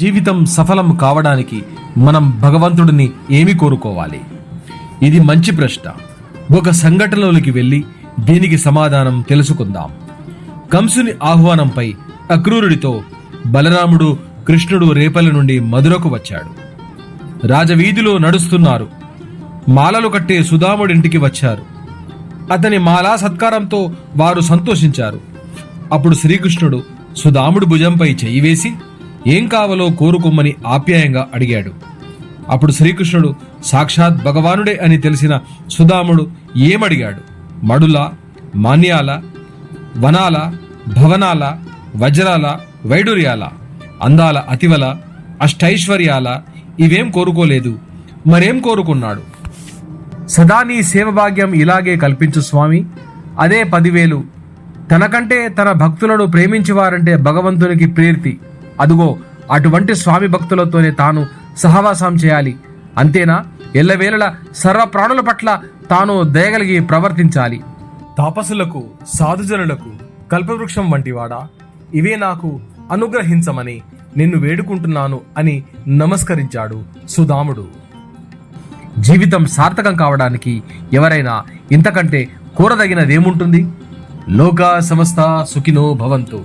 జీవితం సఫలం కావడానికి మనం భగవంతుడిని ఏమి కోరుకోవాలి? ఇది మంచి ప్రశ్న. ఒక సంఘటనలోకి వెళ్ళి దీనికి సమాధానం తెలుసుకుందాం. కంసుని ఆహ్వానంపై అక్రూరుడితో బలరాముడు కృష్ణుడు రేపల నుండి మధురకు వచ్చాడు. రాజవీధిలో నడుస్తున్నారు. మాలలు కట్టే సుధాముడింటికి వచ్చారు. అతని మాలా సత్కారంతో వారు సంతోషించారు. అప్పుడు శ్రీకృష్ణుడు సుధాముడు భుజంపై చెయ్యి వేసి ఏం కావాలో కోరుకోమని ఆప్యాయంగా అడిగాడు. అప్పుడు శ్రీకృష్ణుడు సాక్షాత్ భగవానుడే అని తెలిసిన సుధాముడు ఏమడిగాడు? మడుల మాన్యాల వనాల భవనాల వజ్రాల వైడూర్యాల అందాల అతివల అష్టైశ్వర్యాల ఇవేం కోరుకోలేదు. మరేం కోరుకున్నాడు? సదా నీ సేవభాగ్యం ఇలాగే కల్పించు స్వామి. అదే పదివేలు. తనకంటే తన భక్తులను ప్రేమించేవారంటే భగవంతునికి ప్రేర్తి అదుగో అటువంటి స్వామి భక్తులతోనే తాను సహవాసం చేయాలి. అంతేనా? ఎల్లవేళల సర్వ ప్రాణుల పట్ల తాను దయగలిగి ప్రవర్తించాలి. తాపసులకు సాధుజనులకు కల్పవృక్షం వంటివాడా? ఇవే నాకు అనుగ్రహించమని నిన్ను వేడుకుంటున్నాను అని నమస్కరించాడు సుధాముడు. జీవితం సార్థకం కావడానికి ఎవరైనా ఇంతకంటే కోరదగినదేముంటుంది? లోకా సమస్త సుఖినో భవంతు.